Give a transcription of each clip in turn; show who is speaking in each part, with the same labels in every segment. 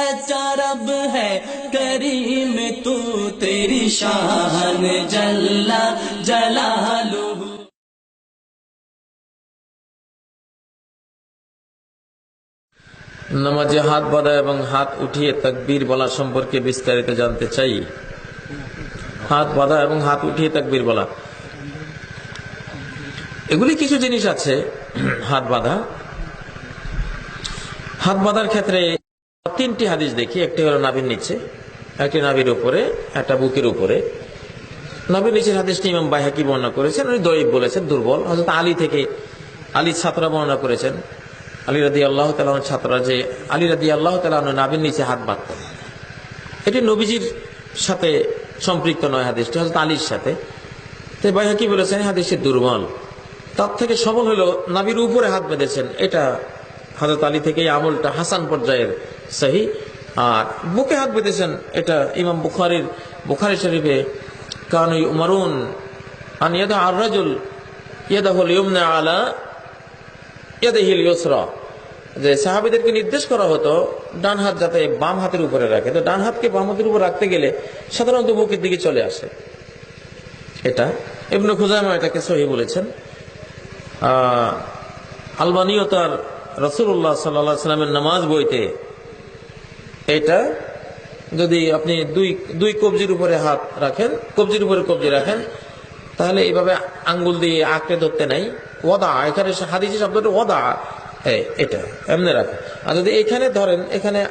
Speaker 1: सच्चा रब है करीम तू तेरी शान जल्ला जलालुहु
Speaker 2: নামাজে হাত বাঁধা এবং হাত উঠিয়ে তাকবীর বলা সম্পর্কে বিস্তারিত জানতে চাই হাত বাঁধা এবং হাত উঠিয়ে তাকবীর বলা এগুলি কিছু জিনিস আছে হাত বাঁধা হাত বাঁধার ক্ষেত্রে তিনটি হাদিস দেখি, একটি হলো নাভির নিচে, একটি নাভির উপরে, একটা বুকের উপরে। নবীর নিচের হাদিসটি ইমাম বাইহাকি বর্ণনা করেছেন, উনি দৈব বলেছেন, দুর্বল। হজরত আলী থেকে আলীর ছাত্ররা বর্ণনা করেছেন, আলী রাদি আল্লাহ তালার ছাত্ররা যে আলী রাদি আল্লাহ তালা নাবির নিচে হাত বাঁধতেন এটি নবীজির সাথে সম্পৃক্ত নয় হাদিসটি হজরত আলীর সাথে। তো বাইহাকি বলেছেন হাদিসটি দুর্বল। তার থেকে সবল হলো নাবির উপরে হাত বেঁধেছেন। এটা হজরত আলী থেকে আমলটা হাসান পর্যায়ের সহি। আর বুকে হাত বেঁধেছেন এটা ইমাম বুখারির, বুখারি শরীফে কানুই উমারুন আন ইয়াদা আর রাজুল ইয়াদাহুল ইউমনা আলা ইয়াদাহিল ইউসরা যে সাহাবীদেরকে নির্দেশ করা হতো, ডান হাত যাতে বাম হাতের উপরে রাখে। তো ডান হাতকে বাম হাতের উপর রাখতে গেলে সাধারণত বুকের দিকে চলে আসে। এটা ইবনু খুজামা এটাকে সহি বলেছেন। আলবানিও তার রসুল্লাহ সাল্লা সাল্লামের নামাজ বইতে এটা যদি আপনি দুই দুই কবজির উপরে হাত রাখেন, কবজির উপরে কবজি রাখেন, তাহলে এইভাবে আঙ্গুল দিয়ে আঁকড়ে ধরতে নাই। ওদা এখানে হাদিসি শব্দটা ওদা এটা, এমনি রাখেন। আর যদি এখানে ধরেন, এখানে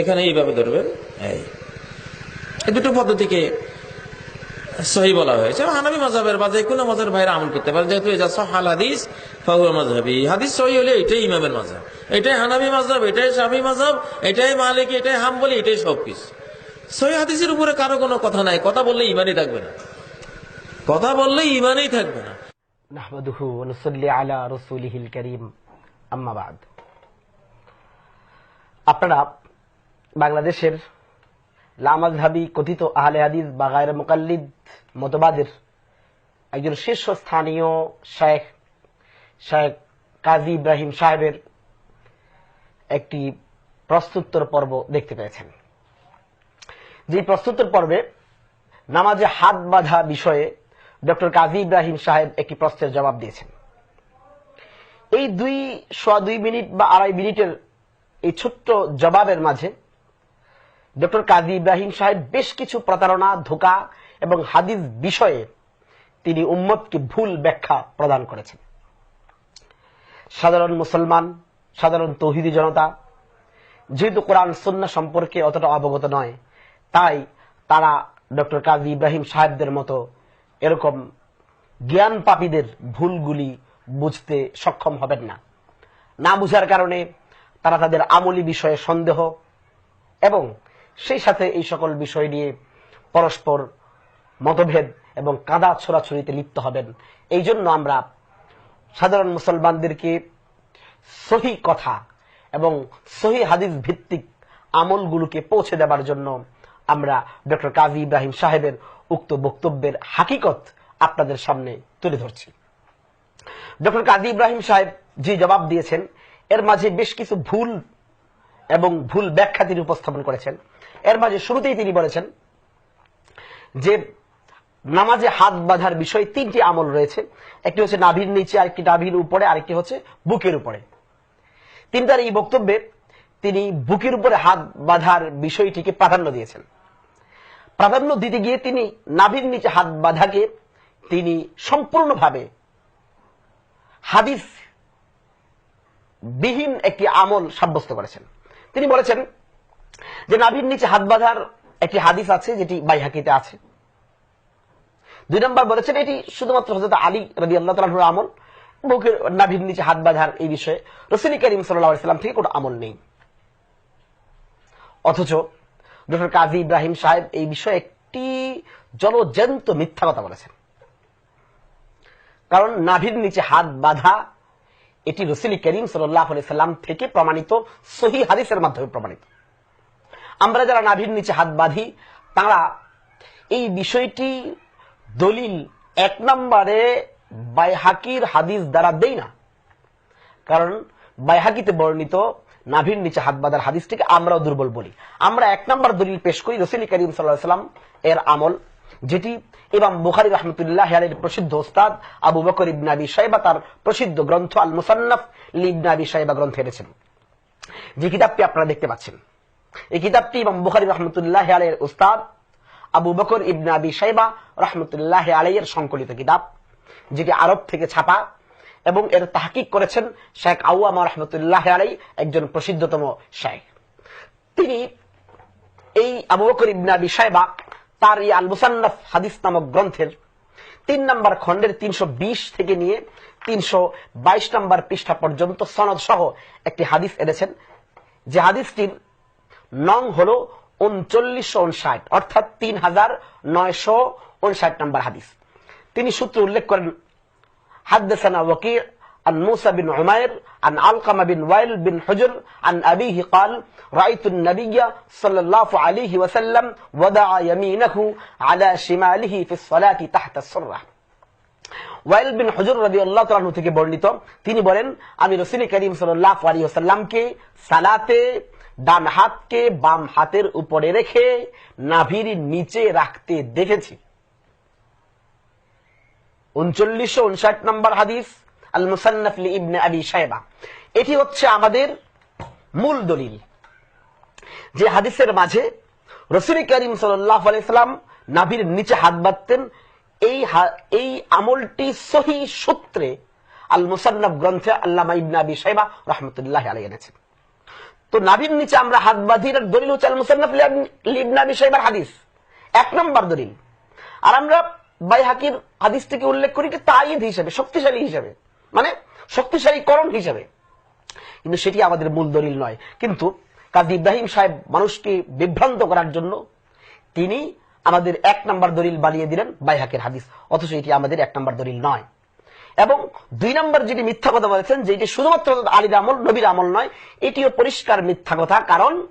Speaker 2: এখানে এইভাবে ধরবেন এই দুটো পদ্ধতিকে সহি বলা হয়েছে। হানাবি মজাবের বা যে কোনো মজার ভাইরা আমল করতে পারে। যেহেতু এটা সহাল হাদিস, ফাহুয়া মজাবি হাদিস সহি হলে এটাই ইমামের মজাব এটাই হানাবি মজাব এটাই শাহি মজাব এটাই মালিক, এটাই হাম হাম্বলি, এটাই সব কিছু সহি হাদিসের উপরে কারও কোনো কথা নাই। কথা বললে ইমানই থাকবে না। কথা বললে ইমানই থাকবে না।
Speaker 3: নাহমাদুহু ওয়া নুসাল্লি আলা রাসূলিহিল কারীম। আম্মা বাদ। আপনারা বাংলাদেশের লামাজহাবি কথিত আহলে হাদিস বা গায়ের মোকাল্লিদ মতবাদের একজন শীর্ষস্থানীয় শেখ শেখ কাজী ইব্রাহিম সাহেবের একটি প্রস্তুত্তর পর্ব দেখতে পেয়েছেন। যে প্রস্তুত্তর পর্বে নামাজে হাত বাঁধা বিষয়ে ডক্টর কাজী ইব্রাহিম সাহেব একটি প্রশ্নের জবাব দিয়েছেন। এই দুই, সোয়া দুই মিনিট বা আড়াই মিনিটের এই ছোট্ট জবাবের মাঝে ডক্টর কাজী ইব্রাহিম সাহেব বেশ কিছু প্রতারণা, ধোকা এবং হাদিস বিষয়ে তিনি উম্মতকে ভুল ব্যাখ্যা প্রদান করেছেন। সাধারণ মুসলমান, সাধারণ তৌহিদি জনতা, যেহেতু কোরআন সন্না সম্পর্কে অতটা অবগত নয়, তাই তারা ডক্টর কাজী ইব্রাহিম সাহেবদের মতো এরকম জ্ঞান পাপীদের ভুলগুলি বুঝতে সক্ষম হবেন না। না বুঝার কারণে তারা তাদের আমলি বিষয়ে সন্দেহ এবং সেই সাথে এই সকল বিষয় নিয়ে পরস্পর মতভেদ এবং কাদা ছোড়াছড়িতে লিপ্ত হবেন। এই জন্য আমরা সাধারণ মুসলমানদেরকে সহি কথা এবং সহি হাদিস ভিত্তিক আমলগুলোকে পৌঁছে দেবার জন্য আমরা ডক্টর কাজী ইব্রাহিম সাহেবের উক্ত বক্তব্যের হাকিকত আপনাদের সামনে তুলে ধরছি। ডক্টর কাজী ইব্রাহিম সাহেব যে জবাব দিয়েছেন, এর মাঝে বেশ কিছু ভুল এবং ভুল ব্যাখ্যা তিনি উপস্থাপন করেছেন। এর মাঝে শুরুতেই তিনি বলেছেন যে নামাজে হাত বাঁধার বিষয়ে তিনটি আমল রয়েছে। একটি হচ্ছে নাভির নিচে, আরেকটি নাভির উপরে, আরেকটি হচ্ছে বুকের উপরে। তিনি তার এই বক্তব্যে তিনি বুকের উপরে হাত বাঁধার বিষয়টিকে প্রাধান্য দিয়েছেন। প্রাধান্য দিতে গিয়ে তিনি নাভির নিচে হাত বাঁধাকে তিনি সম্পূর্ণভাবে হাদিস বিহীন একটি আমল সাব্যস্ত করেছেন। তিনি বলেছেন যে নাভির নিচে হাত বাঁধার একটি হাদিস আছে, যেটি বাইহাকিতে আছে। দুই নম্বর বলেছেন এটি শুধুমাত্র হজরত আলী রবি আল্লাহ আমল, বুকের নাভির নিচে হাত বাঁধার এই বিষয়ে রসুলি করিম সাল্লাম থেকে কোনো আমল নেই। অথচ ডক্টর কাজী ইব্রাহিম সাহেব এই বিষয়ে একটি জলজ্যান্ত মিথ্যা কথা বলেছেন। কারণ নাভির নিচে হাত বাঁধা এটি রসুলি করিম সাল্লাম থেকে প্রমাণিত, সহি হাদিসের মাধ্যমে প্রমাণিত। আমরা যারা নাভির নিচে হাত বাঁধি, তারা এই বিষয়টি দলিল এক নম্বরে বাইহাকির হাদিস দ্বারা দেই না। কারণ বাইহাকিতে বর্ণিত, নাভির নিচে হাত বাঁধার হাদিসটিকে আমরাও দুর্বল বলি। আমরা এক নম্বর দলিল পেশ করি, রসুল করিম সাল্লাহ সাল্লাম এর আমল যেটি ইমাম বুখারি রহমতুল্লাহ আলীর প্রসিদ্ধ ওস্তাদ আবু বকর ইবনা আবি সাইবা তার প্রসিদ্ধ গ্রন্থ আল মুসান্নফ লিবনা আবি সাইবা গ্রন্থে এনেছেন। যে কিতাবটি আপনারা দেখতে পাচ্ছেন, এই কিতাবটি ইমাম বুখারি রহমতুল্লাহ আলীর উস্তাদ আবু বকর ইবনা আবি সাইবা রহমতুল্লাহ আলাইয়ের সংকলিত কিতাব, যেটি আরব থেকে ছাপা এবং এর তাহকিক করেছেন শেখ আউয়ামা রহমতুল্লাহ আলাই একজন প্রসিদ্ধতম শেখ। তিনি এই আবু বকর ইবনা আবি সাইবা তার এই আল মুসান্নাফ হাদিস নামক গ্রন্থের তিন নম্বর খণ্ডের তিনশো বিশ থেকে নিয়ে তিনশো বাইশ নম্বর পৃষ্ঠা পর্যন্ত সনদ সহ একটি হাদিস এনেছেন। যে হাদিসটির নং হল উনচল্লিশশো উনষাট, অর্থাৎ তিন হাজার নয়শো উনষাট নম্বর হাদিস। তিনি সূত্র উল্লেখ করেন, হাদ্দেসানা ওয়াকির عن موسى بن عمير عن علقمة بن وائل بن حجر عن أبيه قال رأيت النبي صلى الله عليه وسلم وضع يمينه على شماله في الصلاة تحت السرة ওয়াইল বিন হজর রবি আল্লাহ তালু থেকে বর্ণিত তিনি বলেন আমি রসুল করিম সাল্লাহ আলী সাল্লামকে সালাতে ডান হাতকে বাম হাতের উপরে রেখে নাভির নিচে রাখতে দেখেছি উনচল্লিশশো উনষাট নম্বর হাদিস আল মুসান্নফলি ইবনে আবি সাহেবা এটি হচ্ছে আমাদের মূল দলিল। যে হাদিসের মাঝে রসুল করিম সাল্লাম নাভির নিচে হাত বাঁধতেন, এই এই আমলটি সহি সূত্রে আল মুসান্নফ গ্রন্থে আল্লামা ইবনে আবি সাহেবা রহমতুল্লাহ আলাই এনেছেন তো নাভির নিচে আমরা হাত বাঁধির দলিল হচ্ছে আল মুসান্নফ ইবনে আবি সাহেবার হাদিস। এক নম্বর দলিল। আর আমরা বাই হাকির হাদিসটিকে উল্লেখ করি কি তাইদ হিসেবে, শক্তিশালী হিসেবে। মানে শক্তিশালী করণ হিসেবে। কিন্তু সেটি আমাদের মূল দলিল নয়। কিন্তু কাজী ইব্রাহিম সাহেব মানুষকে বিভ্রান্ত করার জন্য তিনি আমাদের এক নম্বর দলিল বানিয়ে দিলেন বাইহাকের হাদিস। অথচ এটি আমাদের এক নম্বর দলিল নয়। এবং দুই নম্বর যেটি মিথ্যা কথা বলেছেন যে এটি শুধুমাত্র আলীর আমল, নবীর আমল নয়, এটিও পরিষ্কার মিথ্যা কথা। কারণ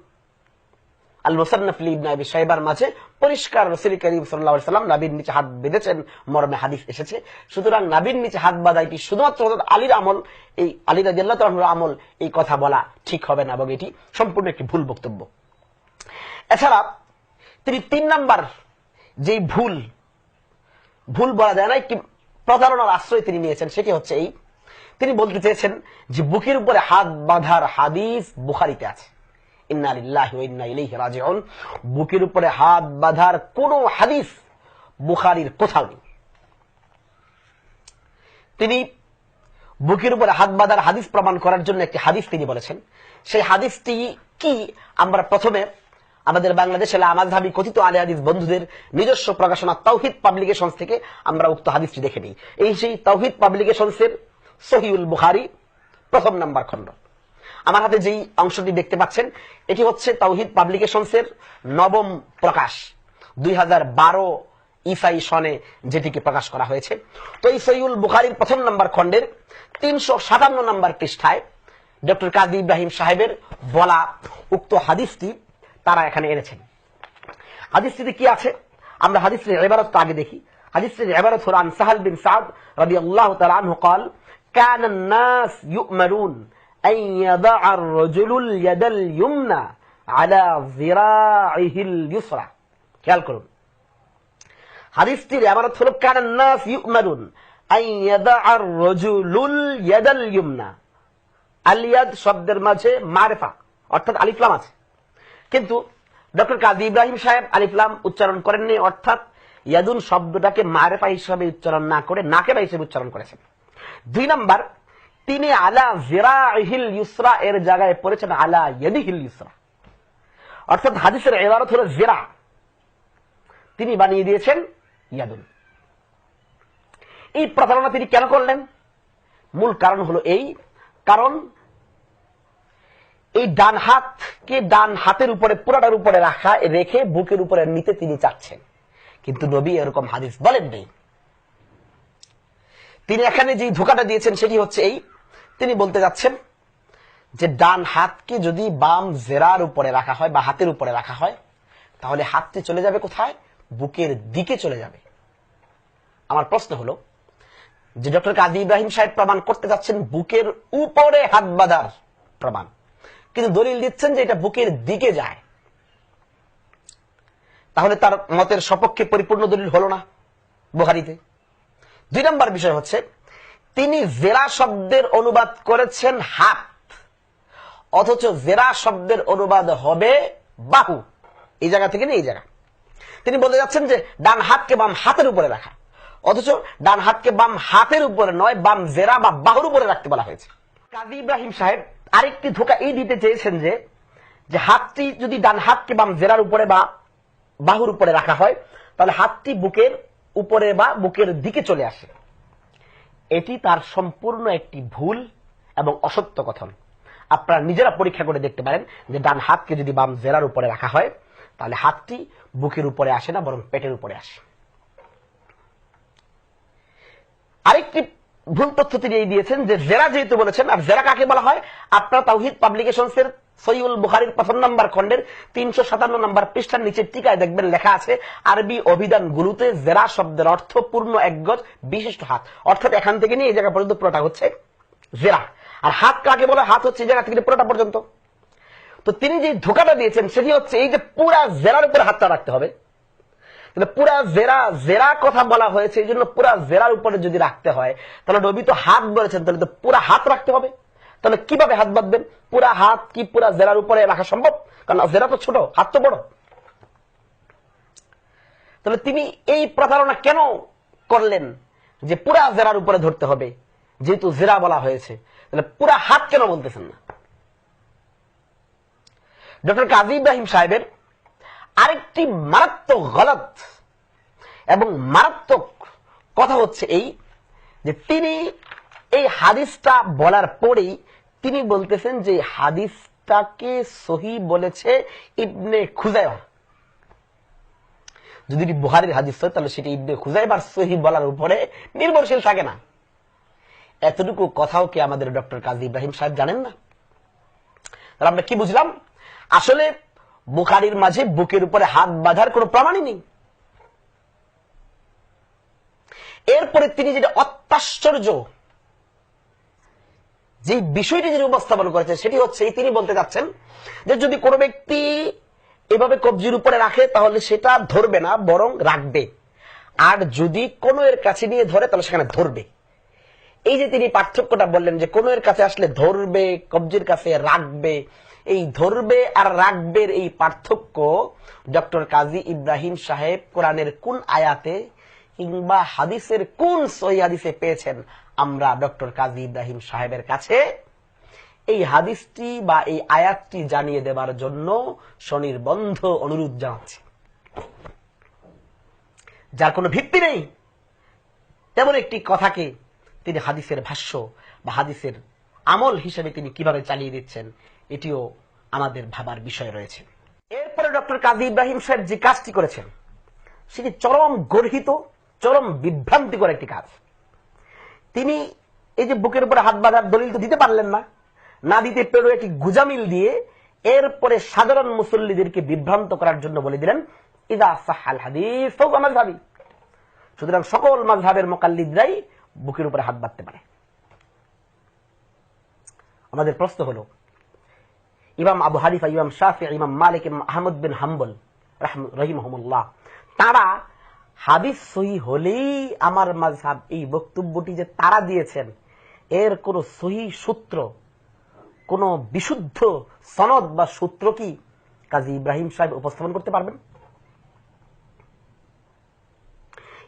Speaker 3: আল মুসান্নফলি ইবনে আবি সাইবার মাঝে পরিষ্কার রসুল করিম আলাইহি সাল্লাম নাবির নিচে হাত বেঁধেছেন, মর্মে হাদিস এসেছে। সুতরাং নাবির নিচে হাত বাঁধা এটি শুধুমাত্র আলীর আমল? এই আলী রাদিয়াল্লাহু তাআলার আমল, এই কথা বলা ঠিক হবে না এবং এটি সম্পূর্ণ একটি ভুল বক্তব্য। এছাড়া তিনি তিন নাম্বার যে ভুল ভুল বলা যায় না, একটি প্রতারণার আশ্রয় তিনি নিয়েছেন, সেটি হচ্ছে এই। তিনি বলতে চেয়েছেন যে বুকের উপরে হাত বাঁধার হাদিস বুখারিতে আছে। বুকের উপরে হাত বাঁধার কোন হাদিস বুখারির কোথাও নেই। তিনি বুকের উপরে হাত বাঁধার হাদিস প্রমাণ করার জন্য একটি হাদিস তিনি বলেছেন। সেই হাদিসটি কি? আমরা প্রথমে আমাদের বাংলাদেশে আমাজহাবি কথিত আলী হাদিস বন্ধুদের নিজস্ব প্রকাশনা তাওহিদ পাবলিকেশন থেকে আমরা উক্ত হাদিসটি দেখে নিই। এই সেই তাওহিদ পাবলিকেশনসের সহিউল বুখারি প্রথম নাম্বার খণ্ড। আমার হাতে যেই অংশটি দেখতে পাচ্ছেন এটি হচ্ছে তাওহিদ পাবলিকেশনসের নবম প্রকাশ দুই ইসাই সনে যেটিকে প্রকাশ করা হয়েছে তো এই সৈউল বুখারির প্রথম নম্বর খণ্ডের তিনশো সাতান্ন নম্বর পৃষ্ঠায় ডক্টর কাজী ইব্রাহিম সাহেবের বলা উক্ত হাদিসটি তারা এখানে এনেছেন হাদিসটিতে কি আছে আমরা হাদিসটির এবারত আগে দেখি হাদিসটির এবারত হল আন সাহাল বিন সাদ রবি আল্লাহ তালা আনহু قال كان الناس يؤمرون أن يضع الرجل اليد اليمنى على ذراعه اليسرى খেয়াল করুন হাদিসটির এবারত হল কান الناس يؤمرون أن يضع الرجل اليد اليمنى আলিয়াদ শব্দের মাঝে মারেফা অর্থাৎ আলিফলাম আছে কিন্তু ডক্টর কাজী ইব্রাহিম সাহেব আলিফলাম উচ্চারণ করেননি অর্থাৎ ইয়াদুন শব্দটাকে মারেফা হিসাবে উচ্চারণ না করে নাকেবা হিসেবে উচ্চারণ করেছেন দুই নাম্বার তিনি আলা জেরা হিল ইউসরা এর জায়গায় পড়েছেন আলা ইয়াদি হিল ইউসরা অর্থাৎ হাদিসের এবারত হল জেরা। তিনি বানিয়ে দিয়েছেন ইয়াদুন। এই প্রতারণা তিনি কেন করলেন? মূল কারণ হলো এই কারণ, এই ডান হাতকে ডান হাতের উপরে, পুরাটার উপরে রাখা, রেখে বুকের উপরে নিতে তিনি চাচ্ছেন। কিন্তু নবী এরকম হাদিস বলেন নেই তিনি এখানে যে ধোকাটা দিয়েছেন সেটি হচ্ছে এই তিনি বলতে যাচ্ছেন যে ডান হাতকে যদি বাম জেরার উপরে রাখা হয় বা হাতের উপরে রাখা হয়, তাহলে হাতটি চলে যাবে কোথায়? বুকের দিকে চলে যাবে। আমার প্রশ্ন হলো যে ডক্টর কাদি ইব্রাহিম সাহেব প্রমাণ করতে যাচ্ছেন বুকের উপরে হাত বাঁধার প্রমাণ। কিন্তু দলিল দিচ্ছেন যে এটা বুকের দিকে যায়। তাহলে তার মতের সপক্ষে পরিপূর্ণ দলিল হলো না বুহারিতে দুই নম্বর বিষয় হচ্ছে তিনি জেরা শব্দের অনুবাদ করেছেন হাত। অথচ জেরা শব্দের অনুবাদ হবে বাহু। এই জায়গা থেকে এই জায়গা। তিনি বলতে যাচ্ছেন যে ডান হাতকে বাম হাতের উপরে রাখা। অথচ ডান হাতকে বাম হাতের উপরে নয়, বাম জেরা বা বাহুর উপরে রাখতে বলা হয়েছে। কাজী ইব্রাহিম সাহেব আরেকটি ধোকা এই দিতে চেয়েছেন যে যে হাতটি যদি ডান হাতকে বাম জেরার উপরে বা বাহুর উপরে রাখা হয়, তাহলে হাতটি বুকের উপরে বা বুকের দিকে চলে আসে। এটি তার সম্পূর্ণ একটি ভুল এবং অসত্য কথন। আপনারা নিজেরা পরীক্ষা করে দেখতে পারেন যে ডান হাতকে যদি বাম জেরার উপরে রাখা হয়, তাহলে হাতটি বুকের উপরে আসে না, বরং পেটের উপরে আসে। আরেকটি ভুল তথ্য তিনি দিয়েছেন যে জেরা যেহেতু বলেছেন, আর জেরা কাকে বলা হয়? আপনার তাওহিদ পাবলিকেশনস এর সৈউল বুখারির প্রথম নম্বর খণ্ডের তিনশো সাতান্ন নম্বর পৃষ্ঠার নিচের টিকায় দেখবেন লেখা আছে, আরবি অভিধান গুলোতে জেরা শব্দের অর্থ পূর্ণ এক গজ বিশিষ্ট হাত। অর্থাৎ এখান থেকে নিয়ে এই জায়গা পর্যন্ত পুরোটা হচ্ছে জেরা। আর হাত কাকে বলে? হাত হচ্ছে এই জায়গা থেকে পুরোটা পর্যন্ত। তো তিনি যে ধোকাটা দিয়েছেন, সেটি হচ্ছে এই যে পুরা জেরার উপরে হাতটা রাখতে হবে। পুরা জেরা জেরা কথা বলা হয়েছে, এই জন্য পুরা জেরার উপরে যদি রাখতে হয়, তাহলে নবী তো হাত বলেছেন, তাহলে তো পুরা হাত রাখতে হবে। তাহলে কীভাবে হাত বাঁধবেন? পুরা হাত কি পুরা জেরার উপরে রাখা সম্ভব? কারণ জেরা তো ছোট, হাত তো বড়। তাহলে তিনি এই প্রতারণা কেন করলেন? যে পুরা জেরার উপরে ধরতে হবে, যেহেতু জেরা বলা হয়েছে। তাহলে পুরা হাত কেন বলতেছেন না? ডক্টর কাজী ইব্রাহিম সাহেবের আরেকটি মারাত্মক গলত এবং মারাত্মক কথা হচ্ছে এই, যে তিনি এই হাদিসটা বলার পরেই তিনি বলতেছেন যে হাদিসটাকে সহি বলেছে ইবনে খুজাইবা যদি বুহারির হাদিস হয়, তাহলে সেটি ইবনে খুজাইবার সহি বলার উপরে নির্ভরশীল থাকে না। এতটুকু কথাও কি আমাদের ডক্টর কাজী ইব্রাহিম সাহেব জানেন না? তাহলে আমরা কি বুঝলাম? আসলে বুখারির মাঝে বুকের উপরে হাত বাঁধার কোনো প্রমাণই নেই। এরপরে তিনি যেটা অত্যাশ্চর্য যে বিষয়টি যিনি উপস্থাপন করেছেন, সেটি হচ্ছে তিনি বলতে যাচ্ছেন যে যদি কোনো ব্যক্তি এভাবে কবজির উপরে রাখে, তাহলে সেটা ধরবে না, বরং রাখবে। আর যদি কোনো এর কাছে নিয়ে ধরে, তাহলে সেখানে ধরবে। এই যে তিনি পার্থক্যটা বললেন যে কোনো এর কাছে আসলে ধরবে, কবজির কাছে রাখবে, এই ধরবে আর রাখবের এই পার্থক্য ডক্টর কাজী ইব্রাহিম সাহেব কোরআনের কোন আয়াতে কিংবা হাদিসের কোন সহি হাদিসে পেয়েছেন আমরা ডক্টর কাজী ইব্রাহিম সাহেবের কাছে এই হাদিসটি বা এই আয়াতটি জানিয়ে দেবার জন্য স্বনির্বন্ধ অনুরোধ জানাচ্ছি। যার কোনো ভিত্তি নেই, তেমন একটি কথাকে তিনি হাদিসের ভাষ্য বা হাদিসের আমল হিসেবে তিনি কীভাবে চালিয়ে দিচ্ছেন, এটিও আমাদের ভাবার বিষয় রয়েছে। এরপরে ডক্টর কাজী ইব্রাহিম সাহেব যে কাজটি করেছেন, সেটি চরম গর্হিত, চরম বিভ্রান্তিকর একটি কাজ। তিনি এই যে বুকের উপরে হাত বাঁধার দলিল তো দিতে পারলেন না। না দিতে পেরো একটি গুজামিল দিয়ে এরপরে সাধারণ মুসল্লিদেরকে বিভ্রান্ত করার জন্য বলে দিলেন, ইদা সাহাল হাদিস ভাবি সুতরাং সকল মাঝহাবের মোকাল্লিদরাই বুকের উপরে হাত বাঁধতে পারে। আমাদের প্রশ্ন হলো, ইমাম আবু হারিফা ইমাম শাফি, ইমাম মালিক, ইমাম আহমদ বিন হাম্বল রহিমহমুল্লাহ, তারা হাদিস সহি হলেই আমার মাঝহাব এই বক্তব্যটি যে তারা দিয়েছেন, এর কোন সহি সূত্র, কোন বিশুদ্ধ সনদ বা সূত্র কি কাজী ইব্রাহিম সাহেব উপস্থাপন করতে পারবেন?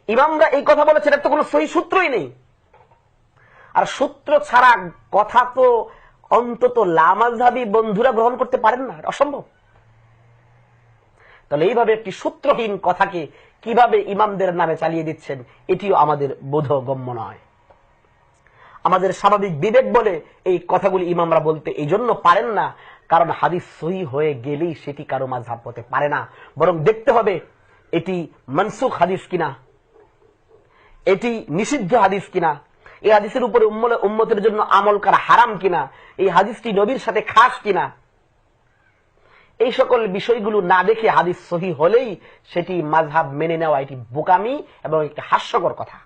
Speaker 3: ইমামরা এই কথা বলেছেন, এর তো কোনো সহি সূত্রই নেই। আর সূত্র ছাড়া কথা তো অন্তত লামাজহাবি বন্ধুরা গ্রহণ করতে পারেন না অসম্ভব। তাহলে এইভাবে একটি সূত্রহীন কথাকে কীভাবে ইমামদের নামে চালিয়ে দিচ্ছেন, এটিও আমাদের বোধগম্য নয়। আমাদের স্বাভাবিক বিবেক বলে এই কথাগুলি ইমামরা বলতে এই জন্য পারেন না, কারণ হাদিস সহি হয়ে গেলেই সেটি কারও মাঝহাব হতে পারে না। বরং দেখতে হবে, এটি মনসুখ হাদিস কিনা? এটি নিষিদ্ধ হাদিস কিনা? এই হাদিসের উপরে উম্মতের জন্য আমল করা হারাম কিনা? এই হাদিসটি নবীর সাথে খাস কিনা? এই সকল বিষয়গুলো না দেখে হাদিস সহি হলেই সেটি মাঝহাব মেনে নেওয়া এটি বোকামি এবং একটি হাস্যকর কথা।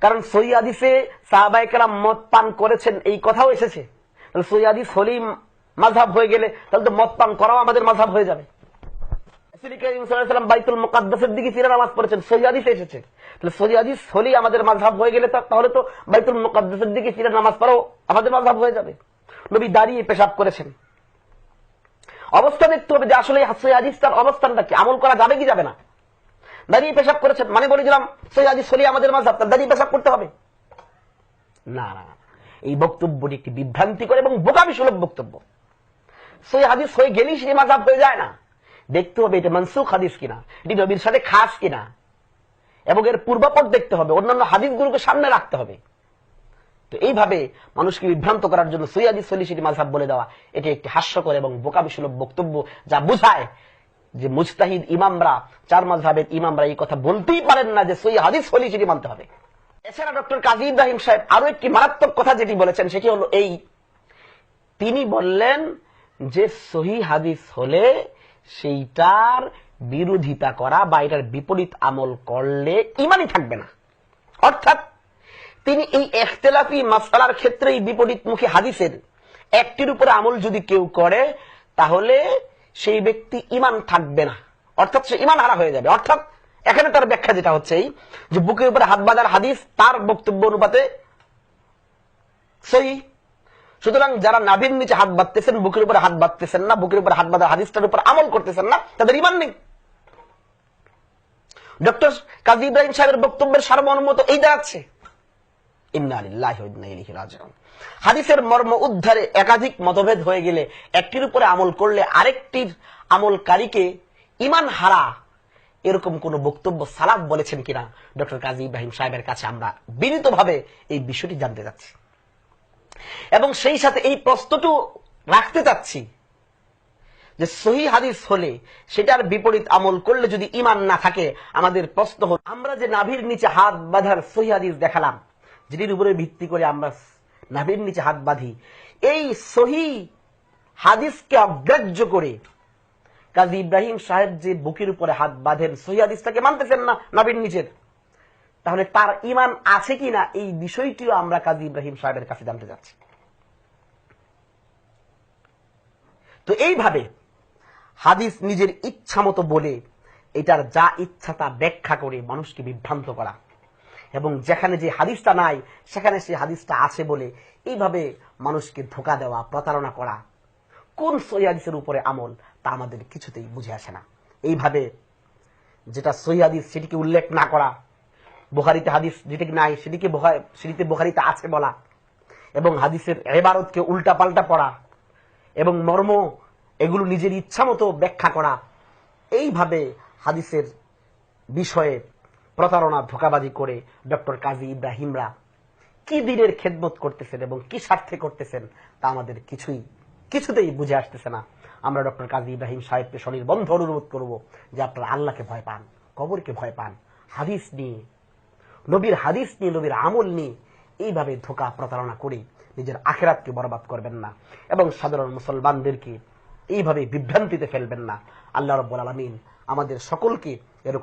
Speaker 3: কারণ সহি হাদিসে সাহাবাইকার মত পান করেছেন, এই কথাও এসেছে। তাহলে সৈয়াদি সলিম মাঝহাব হয়ে গেলে তাহলে তো মদ পান করাও আমাদের মাঝহাব হয়ে যাবে। নামাজ পড়েছেন আমাদের মাঝহাব হয়ে যাবে। নবী দাঁড়িয়ে পেশাব করেছেন। অবস্থা দেখতে হবে যে আসলে সৈয়াদিস তার অবস্থানটা কি? আমল করা যাবে কি যাবে না? দাঁড়িয়ে পেশাব করেছেন? মানে বলেছিলাম সৈয়াদিস হলি আমাদের মাঝহাব, তার দাঁড়িয়ে পেশাব করতে হবে। না না। এই বক্তব্যটি একটি বিভ্রান্তিকর এবং বোকামি সুলভ বক্তব্য। সই হাদিস হয়ে গেলেই সেটি মাজাব হয়ে যায় না। দেখতে হবে এটা মনসুখ হাদিস কিনা, এটি নবীর সাথে খাস কিনা। এবং এর পূর্বাপর দেখতে হবে, অন্যান্য হাদিসগুলোকে সামনে রাখতে হবে। তো এইভাবে মানুষকে বিভ্রান্ত করার জন্য সই হাদিস হলি সেটি মাঝহাব বলে দেওয়া। এটি একটি হাস্যকর এবং বোকামি সুলভ বক্তব্য যা বোঝায় যে মুস্তাহিদ ইমামরা, চার মাঝহাবের ইমামরা এই কথা বলতেই পারেন না যে সই হাদিস হলি সেটি মানতে হবে। এছাড়া ডক্টর কাজী ইব্রাহিম সাহেব আরও একটি মারাত্মক কথা যেটি বলেছেন সেটি হলো এই। তিনি বললেন যে সহি হাদিস হলে সেইটার বিরোধিতা করা বা এটার বিপরীত আমল করলে ইমানই থাকবে না। অর্থাৎ তিনি এই এখতেলাফি মাসালার ক্ষেত্রে এই বিপরীতমুখী হাদিসের একটির উপরে আমল যদি কেউ করে, তাহলে সেই ব্যক্তি ইমান থাকবে না। অর্থাৎ সে ইমান হারা হয়ে যাবে। অর্থাৎ এখানে তার ব্যাখ্যা যেটা হচ্ছে এই, যে বুকের উপরে হাত বাঁধার হাদিস তার বক্তব্য অনুপাতে সহি। সুতরাং যারা নাভির নিচে হাত বাঁধতেছেন, বুকের উপরে হাত বাঁধতেছেন না, বুকের উপরে হাত বাঁধার হাদিসটার উপর আমল করতেছেন না, তাদের ইমান নেই। ডক্টর কাজী ইব্রাহিম সাহেবের বক্তব্যের সার্বনুমত এই দাঁড়াচ্ছে। হাদিসের মর্ম উদ্ধারে একাধিক মতভেদ হয়ে গেলে একটির উপরে আমল করলে আরেকটির আমলকারীকে ইমান হারা এরকম কোন বক্তব্য সালাফ বলেছেন কিনা? ডক্টর কাজী ইব্রাহিম সাহেবের কাছে আমরা বিনীতভাবে এই বিষয়টি জানতে যাচ্ছি এবং সেই সাথে এই প্রশ্নটু রাখতে চাচ্ছি যে সহি হাদিস হলে সেটার বিপরীত আমল করলে যদি ইমান না থাকে, আমাদের প্রশ্ন হল, আমরা যে নাভির নিচে হাত বাঁধার সহি হাদিস দেখালাম যেটির উপরে ভিত্তি করে আমরা নাভির নিচে হাত বাঁধি, এই সহি হাদিসকে অগ্রাহ্য করে কাজী ইব্রাহিম সাহেব যে বুকের উপরে হাত বাঁধেন, সহি হাদিসটাকে মানতেছেন না নাভির নিচের? তাহলে তার ইমান আছে কিনা এই বিষয়টিও আমরা কাজী ইব্রাহিম সাহেবের কাছে জানতে যাচ্ছি তো এইভাবে হাদিস নিজের ইচ্ছা মতো বলে এটার যা ইচ্ছা তা ব্যাখ্যা করে মানুষকে বিভ্রান্ত করা। এবং যেখানে যে হাদিসটা নাই, সেখানে সেই হাদিসটা আছে বলে এইভাবে মানুষকে ধোকা দেওয়া, প্রতারণা করা, কোন সহি হাদিসের উপরে আমল, তা আমাদের কিছুতেই বুঝে আসে না। এইভাবে যেটা সহি হাদিস সেটিকে উল্লেখ না করা, বোখারিতে হাদিস যেটিকে নাই, সেটিকে সেটিতে বোখারিতে আছে বলা, এবং হাদিসের এবারতকে উল্টা পাল্টা পড়া, এবং মর্ম, এগুলো নিজের ইচ্ছা মতো ব্যাখ্যা করা, এইভাবে হাদিসের বিষয়ে প্রতারণা ধোকাবাজি করে ডক্টর কাজী ইব্রাহিমরা কি দিনের খেদমত করতেছেন এবং কি স্বার্থে করতেছেন তা আমাদের কিছুই, কিছুতেই বুঝে আসতেছে না। আমরা ডক্টর কাজী ইব্রাহিম সাহেবকে স্বনির্বন্ধ অনুরোধ করব যে আপনারা আল্লাহকে ভয় পান, কবরকে ভয় পান, হাদিস নিয়ে, নবীর হাদিস নিয়ে, নবীর আমল নিয়ে এইভাবে ধোকা প্রতারণা করে নিজের আখেরাতকে বরবাদ করবেন না এবং সাধারণ মুসলমানদেরকে এইভাবে বিভ্রান্তিতে ফেলবেন না। আল্লাহ রব্বুল আলমিন আমাদের সকলকে এরকম